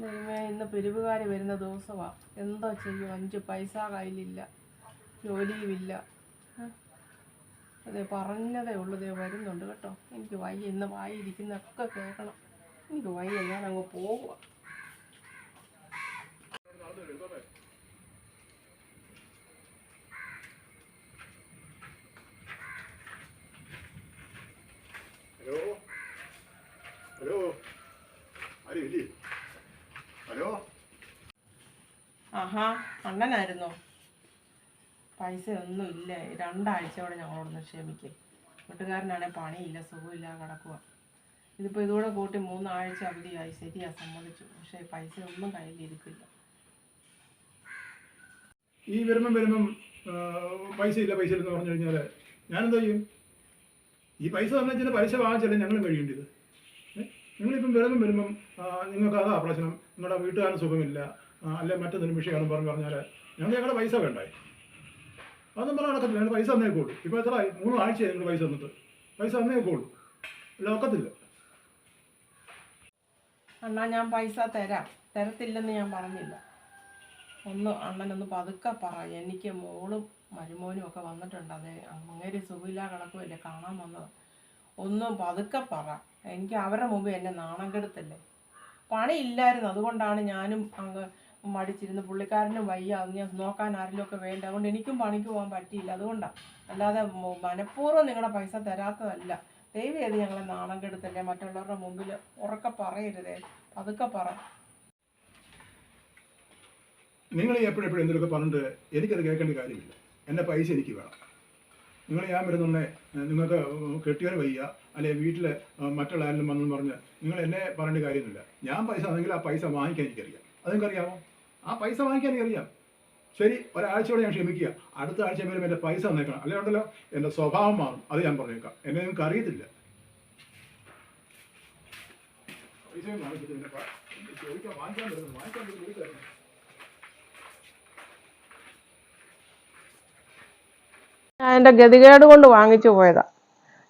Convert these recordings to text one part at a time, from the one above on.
ദൈവമേ ഇന്ന് പിരിവുകാർ വരുന്ന ദിവസമാണ് എന്തോ ചെയ്യും. അഞ്ച് പൈസ കയ്യിലില്ല. ജോലിയുമില്ല. അതെ പറഞ്ഞതേ ഉള്ളൂ. ദേ വരുന്നുണ്ട് കേട്ടോ. എനിക്ക് വയ്യ. ഇന്ന് വായിരിക്കുന്നൊക്കെ കേൾക്കണം. എനിക്ക് വയ്യ. ഞാൻ അങ്ങ് പോവുക ഹലോ? ഹലോ? ആരും ഇല്ലേ ഹലോ ആഹാ അണ്ണനായിരുന്നു. പൈസ ഒന്നും ഇല്ല രണ്ടാഴ്ചയോടെ ഞങ്ങളോടൊന്ന് ക്ഷമിക്കും. വീട്ടുകാരനാണെ പണിയില്ല സുഖമില്ല കിടക്കുക ഇതിപ്പോൾ ഇതുകൂടെ കൂട്ടി മൂന്നാഴ്ച അവധിയായി. ശരിയാ സമ്മതിച്ചു. പക്ഷേ പൈസ ഒന്നും കയ്യിലിരിക്കില്ല ഈ വരുമ്പം വരുമ്പം പൈസ ഇല്ല പൈസ ഇല്ലെന്ന് പറഞ്ഞു കഴിഞ്ഞാൽ ഞാനെന്താ ചെയ്യും? ഈ പൈസ തന്നെ വെച്ചാൽ പലിശ വാങ്ങിച്ചല്ലേ ഞങ്ങളും കഴിയേണ്ടത്? നിങ്ങളിപ്പം വരുമ്പം വരുമ്പം നിങ്ങൾക്ക് അതാ പ്രശ്നം. നിങ്ങളുടെ വീട്ടുകാരൻ സുഖമില്ല. അല്ലെ മറ്റൊരു നിമിഷയാണ് പറഞ്ഞു പറഞ്ഞാൽ ഞങ്ങൾ ഞങ്ങളുടെ പൈസ വേണ്ടായി അതൊന്നും പറഞ്ഞാൽ നടക്കത്തില്ല ഞങ്ങൾ പൈസ തന്നേക്കുള്ളൂ ഇപ്പോൾ എത്ര മൂന്ന് ആഴ്ചയായി നിങ്ങൾ പൈസ തന്നിട്ട്. പൈസ തന്നേക്കുള്ളൂ അല്ല ഒക്കത്തില്ല. അണ്ണാ ഞാൻ പൈസ തരാം. തരത്തില്ലെന്ന് ഞാൻ പറഞ്ഞില്ല. ഒന്ന് അണ്ണനൊന്ന് പതുക്കെ പറ. എനിക്ക് മോളും മരുമോനും ഒക്കെ വന്നിട്ടുണ്ട്. അതെ അങ്ങേര് സുഖമില്ല കിടക്കുമല്ലേ കാണാൻ വന്നത്. ഒന്ന് പതുക്കെ പറ. എനിക്ക് അവരുടെ മുമ്പ് എന്നെ നാണം കെടുത്തല്ലേ? പണിയില്ലായിരുന്നു. അതുകൊണ്ടാണ് ഞാനും അങ്ങ് മടിച്ചിരുന്ന്. പുള്ളിക്കാരനും വയ്യ. അത് ഞാൻ നോക്കാൻ ആരെങ്കിലും ഒക്കെ വേണ്ട? അതുകൊണ്ട് എനിക്കും പണിക്ക് പോകാൻ പറ്റിയില്ല. അതുകൊണ്ടാണ് അല്ലാതെ മനഃപൂർവം നിങ്ങളുടെ പൈസ തരാത്തതല്ല. ദൈവം ഏത് ഞങ്ങളെ നാണം കെടുത്തല്ലേ? മറ്റുള്ളവരുടെ മുമ്പിൽ ഉറക്കെ പറയരുതേ. പതുക്കെ പറ. നിങ്ങൾ എപ്പോഴെപ്പോഴും എപ്പോഴും എപ്പോഴും എന്തെങ്കിലുമൊക്കെ പറഞ്ഞിട്ട് എനിക്കത് കേൾക്കേണ്ട കാര്യമില്ല. എന്റെ പൈസ എനിക്ക് വേണം. നിങ്ങൾ ഞാൻ വരുന്നുണ്ടെ നിങ്ങൾക്ക് കെട്ടിയവർ വയ്യ. അല്ലെ വീട്ടിൽ മറ്റുള്ള ആരെങ്കിലും വന്നെന്ന് പറഞ്ഞ് നിങ്ങൾ എന്നെ പറയേണ്ട കാര്യമൊന്നുമില്ല. ഞാൻ പൈസ ആണെങ്കിൽ ആ പൈസ വാങ്ങിക്കാൻ എനിക്കറിയാം. നിങ്ങൾക്കറിയാമോ ആ പൈസ വാങ്ങിക്കാൻ എനിക്കറിയാം. ശരി ഒരാഴ്ചയോടെ ഞാൻ ക്ഷമിക്കുക. അടുത്ത ആഴ്ച വരും എന്റെ പൈസ തന്നേക്കണം. അല്ലെ ഉണ്ടല്ലോ? എന്റെ സ്വഭാവം മാറും. അത് ഞാൻ പറഞ്ഞേക്കാം. എന്നെ നിങ്ങൾക്ക് അറിയത്തില്ല ഞാൻ എന്റെ ഗതികേട് കൊണ്ട് വാങ്ങിച്ചു പോയതാ.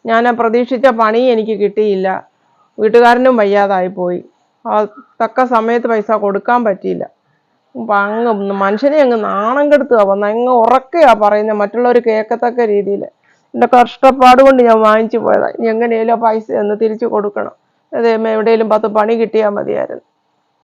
ഞാൻ പ്രതീക്ഷിച്ച പണി എനിക്ക് കിട്ടിയില്ല. വീട്ടുകാരനും വയ്യാതായി പോയി. തക്ക സമയത്ത് പൈസ കൊടുക്കാൻ പറ്റിയില്ല. അങ്ങ് മനുഷ്യനെ അങ്ങ് നാണം കെടുത്തുക വന്ന അങ്ങ് ഉറക്കയാ പറയുന്നത് മറ്റുള്ളവർ കേൾക്കത്തക്ക രീതിയിൽ എന്റെ കഷ്ടപ്പാട് കൊണ്ട് ഞാൻ വാങ്ങിച്ചു പോയതാ. ഇനി എങ്ങനെയാലും പൈസ ഒന്ന് തിരിച്ചു കൊടുക്കണം. അതേ എവിടെയെങ്കിലും പത്ത് പണി കിട്ടിയാൽ മതിയായിരുന്നു.